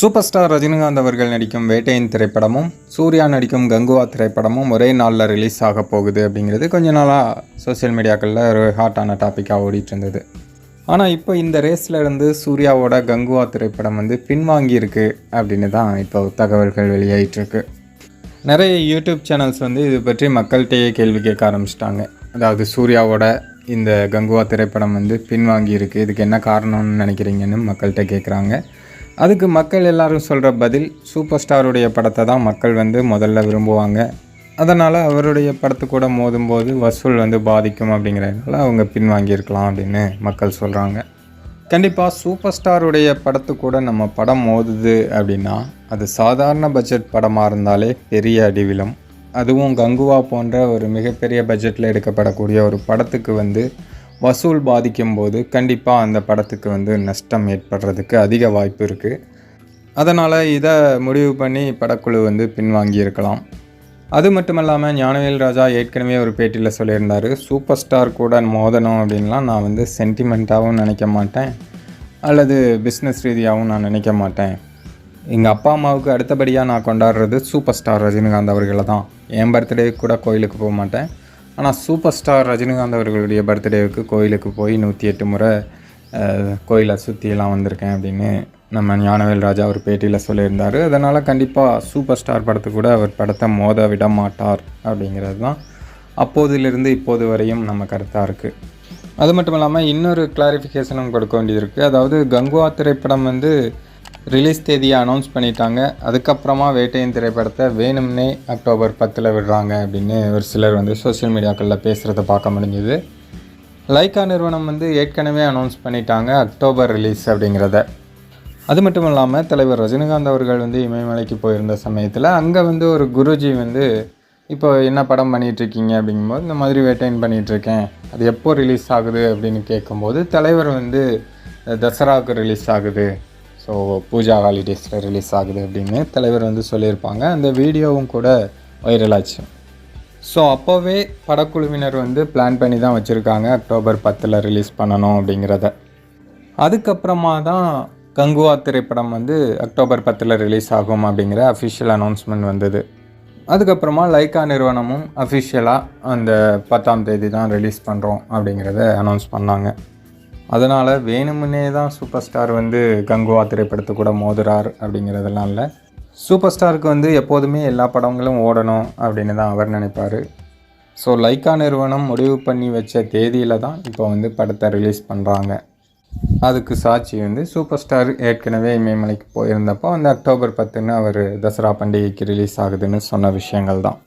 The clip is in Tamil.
சூப்பர் ஸ்டார் ரஜினிகாந்த் அவர்கள் நடிக்கும் வேட்டையின் திரைப்படமும் சூர்யா நடிக்கும் கங்குவா திரைப்படமும் ஒரே நாளில் ரிலீஸ் ஆக போகுது அப்படிங்கிறது கொஞ்ச நாளாக சோஷியல் மீடியாக்களில் ஒரு ஹாட்டான டாப்பிக்காக ஓடிட்டு இருந்தது. ஆனால் இப்போ இந்த ரேஸில் இருந்து சூர்யாவோட கங்குவா திரைப்படம் வந்து பின்வாங்கியிருக்கு அப்படின்னு தான் இப்போ தகவல்கள் வெளியாகிட்டுருக்கு நிறைய யூடியூப் சேனல்ஸ் வந்து இது பற்றி மக்கள்கிட்டயே கேள்வி கேட்க ஆரம்பிச்சிட்டாங்க. அதாவது சூர்யாவோட இந்த கங்குவா திரைப்படம் வந்து பின்வாங்கியிருக்கு இதுக்கு என்ன காரணம்னு நினைக்கிறீங்கன்னு மக்கள்கிட்ட கேட்குறாங்க அதுக்கு மக்கள் எல்லாரும் சொல்கிற பதில் சூப்பர் ஸ்டாருடைய படத்தை தான் மக்கள் வந்து முதல்ல விரும்புவாங்க. அதனால் அவருடைய படத்து கூட மோதும்போது வசூல் வந்து பாதிக்கும் அப்படிங்கிறதுனால அவங்க பின்வாங்கியிருக்கலாம் அப்படின்னு மக்கள் சொல்கிறாங்க கண்டிப்பாக சூப்பர் ஸ்டாருடைய படத்து கூட நம்ம படம் மோதுது அப்படின்னா அது சாதாரண பட்ஜெட் படமாக இருந்தாலே பெரிய அடிவிலம் அதுவும் கங்குவா போன்ற ஒரு மிகப்பெரிய பட்ஜெட்டில் எடுக்கப்படக்கூடிய ஒரு படத்துக்கு வந்து வசூல் பாதிக்கும் போது கண்டிப்பாக அந்த படத்துக்கு வந்து நஷ்டம் ஏற்படுறதுக்கு அதிக வாய்ப்பு இருக்குது அதனால் இதை முடிவு பண்ணி படக்குழு வந்து பின்வாங்கியிருக்கலாம். அது மட்டும் இல்லாமல் ஞானவேல் ராஜா ஏற்கனவே ஒரு பேட்டியில் சொல்லியிருந்தார் சூப்பர் ஸ்டார் கூட மோதணும் அப்படின்லாம் நான் வந்து சென்டிமெண்ட்டாகவும் நினைக்க மாட்டேன். அல்லது பிஸ்னஸ் ரீதியாகவும் நான் நினைக்க மாட்டேன். எங்கள் அப்பா அம்மாவுக்கு அடுத்தபடியாக நான் கொண்டாடுறது சூப்பர் ஸ்டார் ரஜினிகாந்த் அவர்களை தான் என் பர்த்டே கூட கோயிலுக்கு போக மாட்டேன். ஆனால் சூப்பர் ஸ்டார் ரஜினிகாந்த் அவர்களுடைய பர்த்டேவுக்கு கோயிலுக்கு போய் நூற்றி எட்டு முறை கோயிலை சுற்றியெல்லாம் வந்திருக்கேன் அப்படின்னு நம்ம ஞானவேல் ராஜா ஒரு பேட்டியில் சொல்லியிருந்தார். அதனால் கண்டிப்பாக சூப்பர் ஸ்டார் படத்து கூட அவர் படத்தை மோத விட மாட்டார் அப்படிங்கிறது தான் அப்போதிலிருந்து இப்போது வரையும் நம்ம கருத்தாக இருக்குது அது மட்டும் இல்லாமல் இன்னொரு கிளாரிஃபிகேஷனும் கொடுக்க வேண்டியது இருக்குது அதாவது கங்குவா திரைப்படம் வந்து ரிலீஸ் தேதியை அனௌன்ஸ் பண்ணிட்டாங்க. அதுக்கப்புறமா வேட்டையின் திரைப்படத்தை வேணும்னே அக்டோபர் பத்தில் விடுறாங்க அப்படின்னு ஒரு சிலர் வந்து சோஷியல் மீடியாக்களில் பேசுகிறத பார்க்க முடிஞ்சுது. லைக்கா நிறுவனம் வந்து ஏற்கனவே அனௌன்ஸ் பண்ணிட்டாங்க அக்டோபர் ரிலீஸ் அப்படிங்கிறத. அது மட்டும் இல்லாமல் தலைவர் ரஜினிகாந்த் அவர்கள் வந்து இமயமலைக்கு போயிருந்த சமயத்தில் அங்கே வந்து ஒரு குருஜி வந்து இப்போ என்ன படம் பண்ணிகிட்ருக்கீங்க அப்படிங்கும்போது இந்த மாதிரி வேட்டைன் பண்ணிகிட்ருக்கேன் இருக்கேன் அது எப்போ ரிலீஸ் ஆகுது? அப்படின்னு கேட்கும்போது தலைவர் வந்து தசராவுக்கு ரிலீஸ் ஆகுது. ஸோ பூஜா ஹாலிடேஸில் ரிலீஸ் ஆகுது அப்படின்னு தலைவர் வந்து சொல்லியிருப்பாங்க. அந்த வீடியோவும் கூட வைரல் ஆச்சு. ஸோ அப்போவே படக்குழுவினர் வந்து பிளான் பண்ணி தான் வச்சுருக்காங்க. அக்டோபர் பத்தில் ரிலீஸ் பண்ணணும் அப்படிங்கிறத. அதுக்கப்புறமா தான் கங்குவா திரைப்படம் வந்து அக்டோபர் பத்தில் ரிலீஸ் ஆகும் அப்படிங்கிற அஃபிஷியல் அனௌன்ஸ்மெண்ட் வந்தது. அதுக்கப்புறமா லைக்கா நிறுவனமும் அஃபிஷியலாக அந்த பத்தாம் தேதி தான் ரிலீஸ் பண்ணுறோம் அப்படிங்கிறத அனௌன்ஸ் பண்ணாங்க. அதனால் வேணுமுன்னே தான் சூப்பர் ஸ்டார் வந்து கங்குவா திரைப்படத்தை கூட மோதுறார் அப்படிங்கிறதெல்லாம் இல்லை. சூப்பர் ஸ்டாருக்கு வந்து எப்போதுமே எல்லா படங்களும் ஓடணும் அப்படின்னு தான் அவர் நினைப்பார். ஸோ லைக்கா நிறுவனம் முடிவு பண்ணி வச்ச தேதியில் தான் இப்போ வந்து படத்தை ரிலீஸ் பண்ணுறாங்க அதுக்கு சாட்சி வந்து சூப்பர் ஸ்டார் ஏற்கனவே இமயமலைக்கு போயிருந்தப்போ அந்த அக்டோபர் பத்துன்னு அவர் தசரா பண்டிகைக்கு ரிலீஸ் ஆகுதுன்னு சொன்ன விஷயங்கள் தான்.